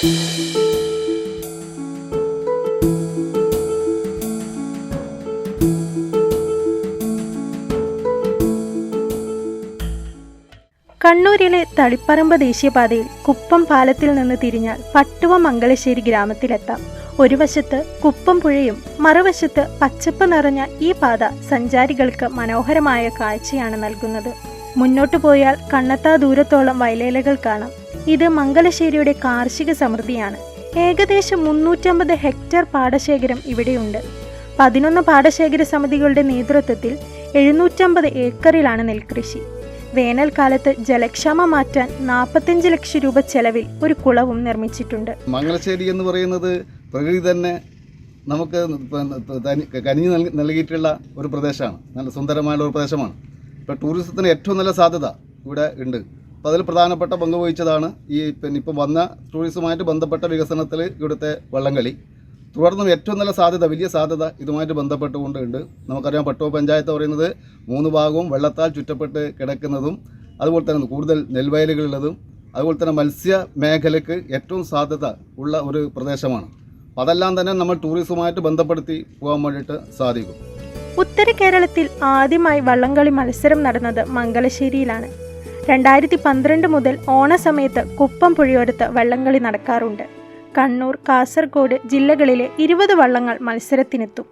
കണ്ണൂരിലെ തളിപ്പറമ്പ് ദേശീയപാതയിൽ കുപ്പം പാലത്തിൽ നിന്ന് തിരിഞ്ഞാൽ പട്ടുവ മംഗലശ്ശേരി ഗ്രാമത്തിലെത്താം. ഒരു വശത്ത് കുപ്പം പുഴയും മറുവശത്ത് പച്ചപ്പ് നിറഞ്ഞ ഈ പാത സഞ്ചാരികൾക്ക് മനോഹരമായ കാഴ്ചയാണ് നൽകുന്നത്. മുന്നോട്ടു പോയാൽ കണ്ണത്താ ദൂരത്തോളം വയലേലകൾ കാണാം. ഇത് മംഗലശ്ശേരിയുടെ കാർഷിക സമൃദ്ധിയാണ്. ഏകദേശം മുന്നൂറ്റമ്പത് ഹെക്ടർ പാടശേഖരം ഇവിടെയുണ്ട്. പതിനൊന്ന് പാടശേഖര സമിതികളുടെ നേതൃത്വത്തിൽ എഴുന്നൂറ്റമ്പത് ഏക്കറിലാണ് നെൽകൃഷി. വേനൽക്കാലത്ത് ജലക്ഷാമം മാറ്റാൻ നാൽപ്പത്തഞ്ച് ലക്ഷം രൂപ ചെലവിൽ ഒരു കുളവും നിർമ്മിച്ചിട്ടുണ്ട്. മംഗലശ്ശേരി എന്ന് പറയുന്നത് പ്രകൃതി തന്നെ നമുക്ക് കനിഞ്ഞു നൽകിയിട്ടുള്ള ഒരു പ്രദേശമാണ്. നല്ല സുന്ദരമായ ഒരു പ്രദേശമാണ്. ഇപ്പോൾ ടൂറിസത്തിന് ഏറ്റവും നല്ല സാധ്യത ഇവിടെ ഉണ്ട്. അപ്പോൾ അതിൽ പ്രധാനപ്പെട്ട പങ്ക് വഹിച്ചതാണ് ഈ പിന്നെ ഇപ്പം വന്ന ടൂറിസവുമായിട്ട് ബന്ധപ്പെട്ട വികസനത്തിൽ ഇവിടുത്തെ വള്ളംകളി. തുടർന്നും ഏറ്റവും നല്ല സാധ്യത വലിയ സാധ്യത ഇതുമായിട്ട് ബന്ധപ്പെട്ടുകൊണ്ട് ഉണ്ട്. നമുക്കറിയാം പട്ടുവ പഞ്ചായത്ത് പറയുന്നത് മൂന്ന് ഭാഗവും വെള്ളത്താൽ ചുറ്റപ്പെട്ട് കിടക്കുന്നതും അതുപോലെ തന്നെ കൂടുതൽ നെൽവയലുകളുള്ളതും അതുപോലെ തന്നെ മത്സ്യ മേഖലയ്ക്ക് ഏറ്റവും സാധ്യത ഉള്ള ഒരു പ്രദേശമാണ്. അതെല്ലാം തന്നെ നമ്മൾ ടൂറിസവുമായിട്ട് ബന്ധപ്പെടുത്തി പോകാൻ വേണ്ടിയിട്ട് സാധിക്കും. ഉത്തര കേരളത്തിൽ ആദ്യമായി വള്ളംകളി മത്സരം നടന്നത് മംഗലശ്ശേരിയിലാണ്. രണ്ടായിരത്തി പന്ത്രണ്ട് മുതൽ ഓണസമയത്ത് കുപ്പം പുഴയോരത്ത് വള്ളംകളി നടക്കാറുണ്ട്. കണ്ണൂർ കാസർഗോഡ് ജില്ലകളിലെ ഇരുപത് വള്ളങ്ങൾ മത്സരത്തിനെത്തും.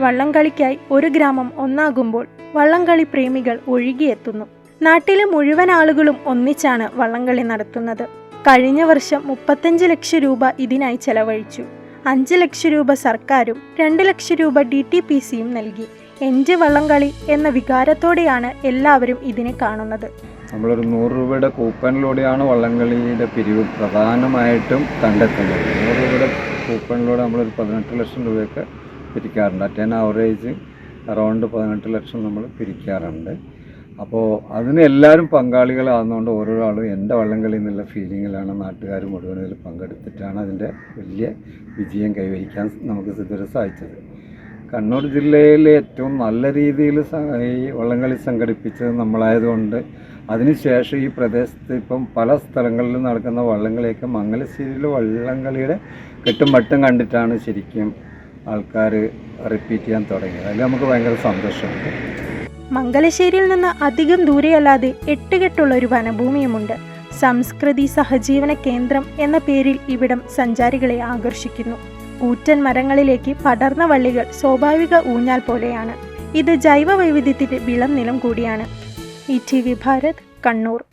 വള്ളംകളിക്കായി ഒരു ഗ്രാമം ഒന്നാകുമ്പോൾ വള്ളംകളി പ്രേമികൾ ഒഴുകിയെത്തുന്നു. നാട്ടിലെ മുഴുവൻ ആളുകളും ഒന്നിച്ചാണ് വള്ളംകളി നടത്തുന്നത്. കഴിഞ്ഞ വർഷം മുപ്പത്തഞ്ച് ലക്ഷം രൂപ ഇതിനായി ചെലവഴിച്ചു. അഞ്ച് ലക്ഷം രൂപ സർക്കാരും രണ്ട് ലക്ഷം രൂപ ഡി ടി പി സിയും നൽകി. എന്റെ വള്ളംകളി എന്ന വികാരത്തോടെയാണ് എല്ലാവരും ഇതിനെ കാണുന്നത്. നമ്മളൊരു നൂറ് രൂപയുടെ കൂപ്പണിലൂടെയാണ് വള്ളംകളിയുടെ പിരിവ് പ്രധാനമായിട്ടും കണ്ടെത്തുന്നത്. നൂറ് രൂപയുടെ കൂപ്പണിലൂടെ നമ്മളൊരു പതിനെട്ട് ലക്ഷം രൂപയൊക്കെ പിരിക്കാറുണ്ട്. അറ്റ് ആൻ ആവറേജ് അറൗണ്ട് പതിനെട്ട് ലക്ഷം നമ്മൾ പിരിക്കാറുണ്ട്. അപ്പോൾ അതിന് എല്ലാവരും പങ്കാളികളാകുന്നതുകൊണ്ട് ഓരോ ആളും എന്റെ വള്ളംകളി എന്നുള്ള ഫീലിങ്ങിലാണ് നാട്ടുകാർ മുഴുവൻ പങ്കെടുത്തിട്ടാണ് അതിന്റെ വലിയ വിജയം കൈവരിക്കാൻ നമുക്ക് ഇതുവരെ സാധിച്ചത്. കണ്ണൂർ ജില്ലയിൽ ഏറ്റവും നല്ല രീതിയിൽ ഈ വള്ളംകളി സംഘടിപ്പിച്ചത് നമ്മളായതുകൊണ്ട് അതിനുശേഷം ഈ പ്രദേശത്ത് ഇപ്പം പല സ്ഥലങ്ങളിലും നടക്കുന്ന വള്ളംകളിയൊക്കെ മംഗലശ്ശേരിയിലെ വള്ളംകളിയുടെ കെട്ടും മട്ടും കണ്ടിട്ടാണ് ശരിക്കും ആൾക്കാർ റിപ്പീറ്റ് ചെയ്യാൻ തുടങ്ങിയത്. അതിൽ നമുക്ക് ഭയങ്കര സന്തോഷമുണ്ട്. മംഗലശ്ശേരിയിൽ നിന്ന് അധികം ദൂരെയല്ലാതെ എട്ടുകെട്ടുള്ള ഒരു വനഭൂമിയുമുണ്ട്. സംസ്കൃതി സഹജീവന കേന്ദ്രം എന്ന പേരിൽ ഇവിടം സഞ്ചാരികളെ ആകർഷിക്കുന്നു. കൂറ്റൻ മരങ്ങളിലേക്ക് പടർന്ന വള്ളികൾ സ്വാഭാവിക ഊഞ്ഞാൽ പോലെയാണ്. ഇത് ജൈവ വൈവിധ്യത്തിന്റെ വിളം നിലം കൂടിയാണ്. E T V Bharat Kannur.